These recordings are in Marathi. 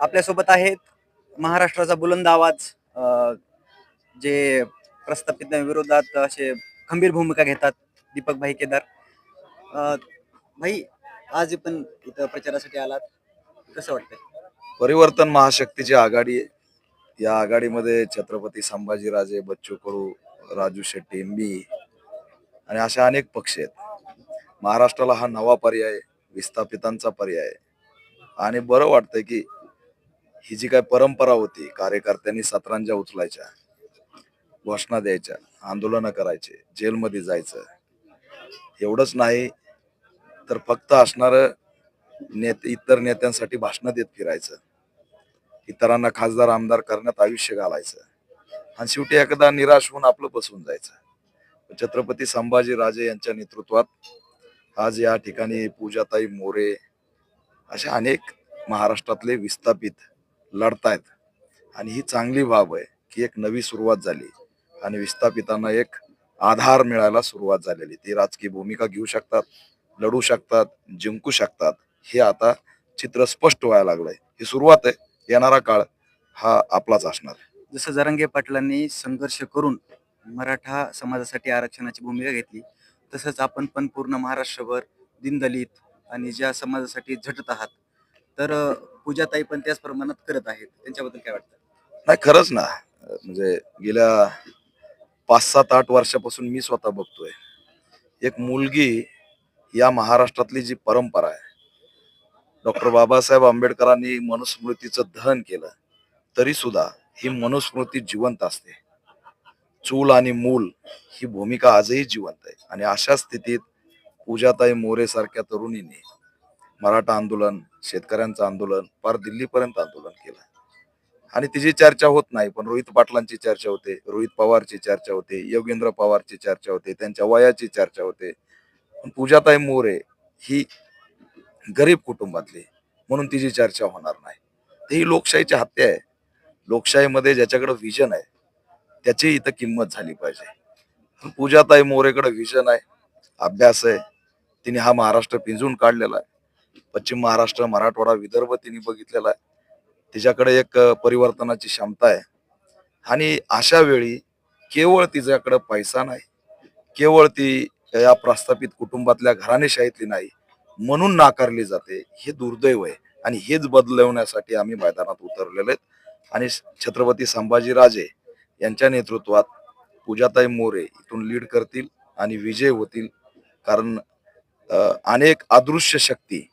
आपल्यासोबत आहेत महाराष्ट्राचा बुलंद आवाज अ, जे प्रस्थापित विरोधात असे खंबीर भूमिका घेतात दीपक भाई केदार. अ, भाई आज पण इथं प्रचारासाठी आलात. कसं वाटतंय? परिवर्तन महाशक्तीची आघाडी आहे. या आघाडीमध्ये छत्रपती संभाजीराजे बच्चू कडू राजू शेट्टी एमबी आणि अशा अनेक पक्ष आहेत. महाराष्ट्राला हा नवा पर्याय विस्थापितांचा पर्याय आहे. आणि बरं वाटतंय की ही जी काय परंपरा होती कार्यकर्त्यांनी सतरांजा उचलायच्या घोषणा द्यायच्या आंदोलनं करायचे जेलमध्ये जायचं एवढंच नाही तर फक्त असणार नेते इतर नेत्यांसाठी भाषणं देत फिरायचं इतरांना खासदार आमदार करण्यात आयुष्य घालायचं आणि शेवटी एकदा निराश होऊन आपलं बसून जायचं. छत्रपती संभाजी राजे यांच्या नेतृत्वात आज या ठिकाणी पूजाताई मोरे अशा अनेक महाराष्ट्रातले विस्थापित लढतायत. आणि ही चांगली बाब आहे की एक नवी सुरुवात झाली आणि विस्थापितांना एक आधार मिळायला सुरुवात झालेली. ती राजकीय भूमिका घेऊ शकतात लढू शकतात जिंकू शकतात हे आता चित्र स्पष्ट व्हायला लागलंय. ही सुरुवात आहे येणारा काळ हा आपलाच असणार आहे. जसं जरांगे पाटलांनी संघर्ष करून मराठा समाजासाठी आरक्षणाची भूमिका घेतली तसंच आपण पण पूर्ण महाराष्ट्रभर दिनदलित आणि ज्या समाजासाठी झटत आहात तर पूजाताई पण त्याच प्रमाणात करत आहेत. त्यांच्याबद्दल काय वाटतं? नाही खरंच ना. म्हणजे गेल्या पाच सात आठ वर्षापासून मी स्वतः बघतोय. एक मुलगी या महाराष्ट्रातली जी परंपरा आहे डॉक्टर बाबासाहेब आंबेडकरांनी मनुस्मृतीचं दहन केलं तरी सुद्धा ही मनुस्मृती जिवंत असते. चूल आणि मूल ही भूमिका आजही जिवंत आहे. आणि अशा स्थितीत पूजाताई मोरे सारख्या तरुणींनी मराठा आंदोलन शेतकऱ्यांचं आंदोलन फार दिल्लीपर्यंत आंदोलन केलं. आणि तिची चर्चा होत नाही पण रोहित पाटलांची चर्चा होते रोहित पवारची चर्चा होते योगेंद्र पवारची चर्चा होते त्यांच्या वयाची चर्चा होते. पण पूजाताई मोरे ही गरीब कुटुंबातली म्हणून तिची चर्चा होणार नाही. तर ही लोकशाहीची हत्या आहे. लोकशाहीमध्ये ज्याच्याकडे व्हिजन आहे त्याची इथं किंमत झाली पाहिजे. पण पूजाताई मोरेकडे व्हिजन आहे अभ्यास आहे तिने हा महाराष्ट्र पिंजून काढलेला आहे. पश्चिम महाराष्ट्र मराठवाडा विदर्भ तिने बघितलेला आहे. तिच्याकडे एक परिवर्तनाची क्षमता आहे. आणि अशा वेळी केवळ तिच्याकडे पैसा नाही केवळ ती या प्रस्थापित कुटुंबातल्या घराणेशाहीतली नाही म्हणून नाकारली जाते हे दुर्दैव आहे. आणि हेच बदलवण्यासाठी आम्ही मैदानात उतरलेले आहेत. आणि छत्रपती संभाजीराजे यांच्या नेतृत्वात पूजाताई मोरे इथून लीड करतील आणि विजय होतील. कारण अनेक अदृश्य शक्ती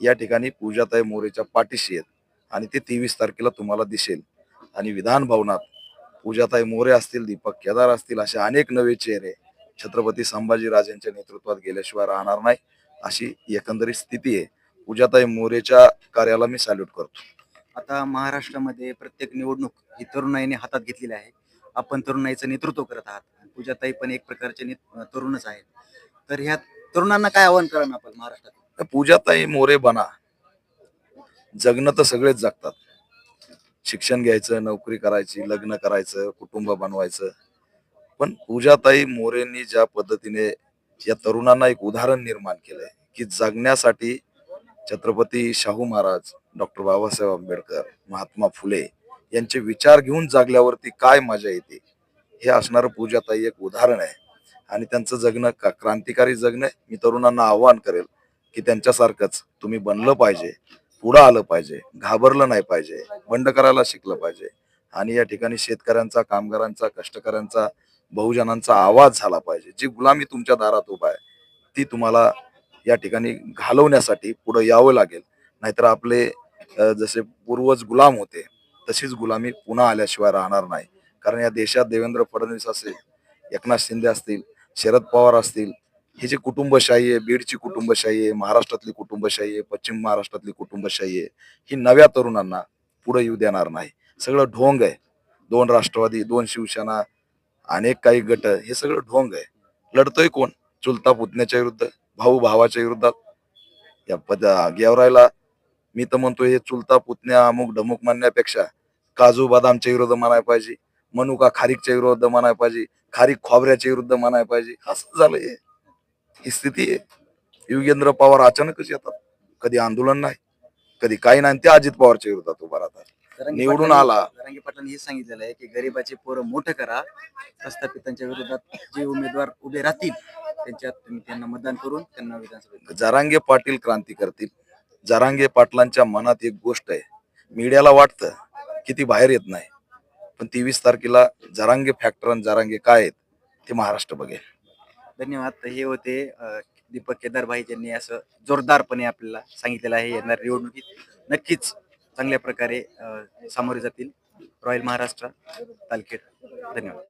या ठिकाणी पूजाताई मोरेच्या पाठीशी आहेत. आणि ते तेवीस तारखेला तुम्हाला दिसेल. आणि विधान भवनात पूजाताई मोरे असतील दीपक केदार असतील असे अनेक नवे चेहरे छत्रपती संभाजीराजेंच्या नेतृत्वात गेल्याशिवाय राहणार नाही अशी एकंदरीत स्थिती आहे. पूजाताई मोरेच्या कार्याला मी सॅल्यूट करतो. आता महाराष्ट्रामध्ये प्रत्येक निवडणूक ही तरुणाईने हातात घेतलेली आहे. आपण तरुणाईचं नेतृत्व करत आहात. पूजाताई पण एक प्रकारचे तरुणच आहेत. तर ह्या तरुणांना काय आव्हान करा आपण महाराष्ट्रात? तर पूजाताई मोरे बना. जगणं तर सगळेच जगतात. शिक्षण घ्यायचं नोकरी करायची लग्न करायचं कुटुंब बनवायचं. पण पूजाताई मोरेंनी ज्या पद्धतीने या तरुणांना एक उदाहरण निर्माण केलंय की जगण्यासाठी छत्रपती शाहू महाराज डॉक्टर बाबासाहेब आंबेडकर महात्मा फुले यांचे विचार घेऊन जागल्यावरती काय मजा येते? हे असणारं पूजाताई एक उदाहरण आहे. आणि त्यांचं जगणं का- क्रांतिकारी जगणं मी तरुणांना आव्हान करेल की त्यांच्यासारखंच तुम्ही बनलं पाहिजे पुढं आलं पाहिजे घाबरलं नाही पाहिजे बंड करायला शिकलं पाहिजे. आणि या ठिकाणी शेतकऱ्यांचा कामगारांचा कष्टकऱ्यांचा बहुजनांचा आवाज झाला पाहिजे. जी गुलामी तुमच्या दारात उभा आहे ती तुम्हाला या ठिकाणी घालवण्यासाठी पुढे यावं लागेल. नाहीतर आपले जसे पूर्वज गुलाम होते तशीच गुलामी पुन्हा आल्याशिवाय राहणार नाही. कारण या देशात देवेंद्र फडणवीस असेल एकनाथ शिंदे असतील शरद पवार असतील हे जी कुटुंबशाही आहे बीडची कुटुंबशाही आहे महाराष्ट्रातली कुटुंबशाही आहे पश्चिम महाराष्ट्रातली कुटुंबशाही आहे ही नव्या तरुणांना पुढे येऊ देणार नाही. सगळं ढोंग आहे. दोन राष्ट्रवादी दोन शिवसेना अनेक काही गट हे सगळं ढोंग आहे. लढतोय कोण? चुलता पुतण्याच्या विरुद्ध भाऊ भावाच्या विरुद्धात? या पद गेवरायला मी तर म्हणतो हे चुलता पुतण्या अमुक ढमुक म्हणण्यापेक्षा काजू बदामच्या विरुद्ध म्हणायला पाहिजे. मनुका खारीकच्या विरुद्ध म्हणाय पाहिजे खारीक खोबऱ्याच्या विरुद्ध म्हणाय पाहिजे असं झालंय. ही स्थिती आहे. युगेंद्र पवार अचानकच येतात. कधी आंदोलन नाही कधी काही नाही ते अजित पवारच्या विरोधात उभा राहतात. निवडून आला. जरांगे पाटलांनी हे सांगितलेलं आहे की गरिबाचे पोरं मोठं करा. प्रस्थापितांच्या विरोधात जे उमेदवार उभे राहतील त्यांच्यात तुम्ही त्यांना मतदान करून त्यांना विधानसभेत जरांगे पाटील क्रांती करतील. जरांगे पाटलांच्या मनात एक गोष्ट आहे. मीडियाला वाटतं की ती बाहेर येत नाही. पण तेवीस तारखेला जरांगे फॅक्टर आणि जरांगे काय आहेत ते महाराष्ट्र बघेल. धन्यवाद. तर हे होते अं, दीपक केदारभाई ज्यांनी असं जोरदारपणे आपल्याला सांगितलेलं आहे येणार निवडणुकीत नक्कीच चांगल्या प्रकारे सामोरे जातील. रॉयल महाराष्ट्र तालखेड. धन्यवाद.